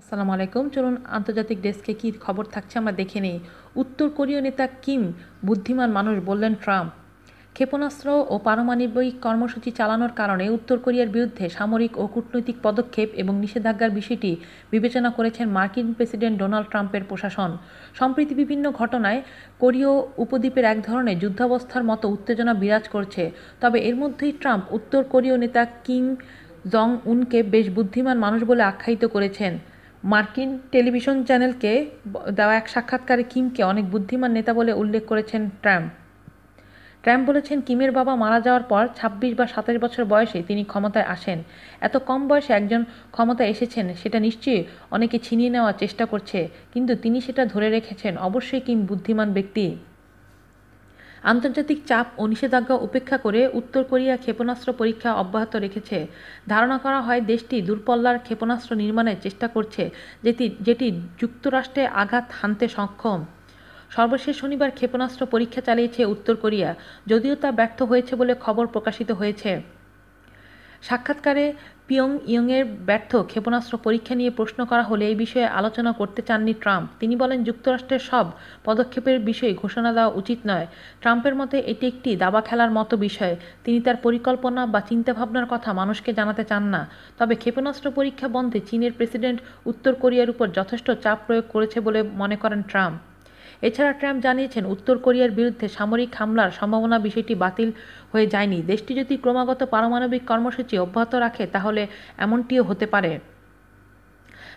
আসসালামু আলাইকুম। চলুন আন্তর্জাতিক ডেস্কে কী খবর থাকছে আমরা দেখে নিই। উত্তর কোরীয় নেতা কিম, বুদ্ধিমান মানুষ বললেন ট্রাম্প। ক্ষেপণাস্ত্র ও পারমাণবিক কর্মসূচি চালানোর কারণে উত্তর কোরিয়ার বিরুদ্ধে সামরিক ও কূটনৈতিক পদক্ষেপ এবং নিষেধাজ্ঞার বিষয়টি বিবেচনা করেছেন মার্কিন প্রেসিডেন্ট ডোনাল্ড ট্রাম্পের প্রশাসন। সম্প্রতি বিভিন্ন ঘটনায় কোরীয় উপদ্বীপের এক ধরনের যুদ্ধাবস্থার মতো উত্তেজনা বিরাজ করছে। তবে এর মধ্যেই ট্রাম্প উত্তর কোরীয় নেতা কিম জং উনকে বেশ বুদ্ধিমান মানুষ বলে আখ্যায়িত করেছেন। মার্কিন টেলিভিশন চ্যানেলকে দেওয়া এক সাক্ষাৎকারে কিমকে অনেক বুদ্ধিমান নেতা বলে উল্লেখ করেছেন ট্রাম্প। ট্রাম্প বলেছেন, কিমের বাবা মারা যাওয়ার পর ছাব্বিশ বা সাতাশ বছর বয়সে তিনি ক্ষমতায় আসেন। এত কম বয়সে একজন ক্ষমতায় এসেছেন, সেটা নিশ্চয়ই অনেকে ছিনিয়ে নেওয়ার চেষ্টা করছে। কিন্তু তিনি সেটা ধরে রেখেছেন। অবশ্যই কিম বুদ্ধিমান ব্যক্তি। আন্তর্জাতিক চাপ ও নিষেধাজ্ঞা উপেক্ষা করে উত্তর কোরিয়া ক্ষেপণাস্ত্র পরীক্ষা অব্যাহত রেখেছে। ধারণা করা হয়, দেশটি দূরপল্লার ক্ষেপণাস্ত্র নির্মাণের চেষ্টা করছে, যেটি যেটি যুক্তরাষ্ট্রে আঘাত হানতে সক্ষম। সর্বশেষ শনিবার ক্ষেপণাস্ত্র পরীক্ষা চালিয়েছে উত্তর কোরিয়া, যদিও তা ব্যর্থ হয়েছে বলে খবর প্রকাশিত হয়েছে। সাক্ষাৎকারে পিয়ং ইয়ংয়ের ব্যর্থ ক্ষেপণাস্ত্র পরীক্ষা নিয়ে প্রশ্ন করা হলে এই বিষয়ে আলোচনা করতে চাননি ট্রাম্প। তিনি বলেন, যুক্তরাষ্ট্রের সব পদক্ষেপের বিষয়ে ঘোষণা দেওয়া উচিত নয়। ট্রাম্পের মতে, এটি একটি দাবা খেলার মতো বিষয়। তিনি তার পরিকল্পনা বা চিন্তাভাবনার কথা মানুষকে জানাতে চান না। তবে ক্ষেপণাস্ত্র পরীক্ষা বন্ধে চীনের প্রেসিডেন্ট উত্তর কোরিয়ার উপর যথেষ্ট চাপ প্রয়োগ করেছে বলে মনে করেন ট্রাম্প। এছাড়া ট্রাম্প জানিয়েছেন, উত্তর কোরিয়ার বিরুদ্ধে সামরিক হামলার সম্ভাবনা বিষয়টি বাতিল হয়ে যায়নি। দেশটি যদি ক্রমাগত পারমাণবিক কর্মসূচি অব্যাহত রাখে, তাহলে এমনটিও হতে পারে।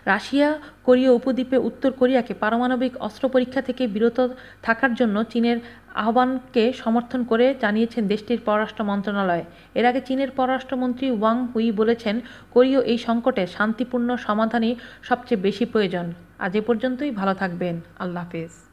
রাশিয়া, কোরীয় উপদ্বীপে উত্তর কোরিয়াকে পারমাণবিক অস্ত্র পরীক্ষা থেকে বিরত থাকার জন্য চীনের আহ্বানকে সমর্থন করে জানিয়েছেন দেশটির পররাষ্ট্র মন্ত্রণালয়। এর আগে চীনের পররাষ্ট্রমন্ত্রী ওয়াং হুই বলেছেন, কোরীয় এই সংকটে শান্তিপূর্ণ সমাধানই সবচেয়ে বেশি প্রয়োজন। আজ এ পর্যন্তই, ভালো থাকবেন। আল্লাহ হাফেজ।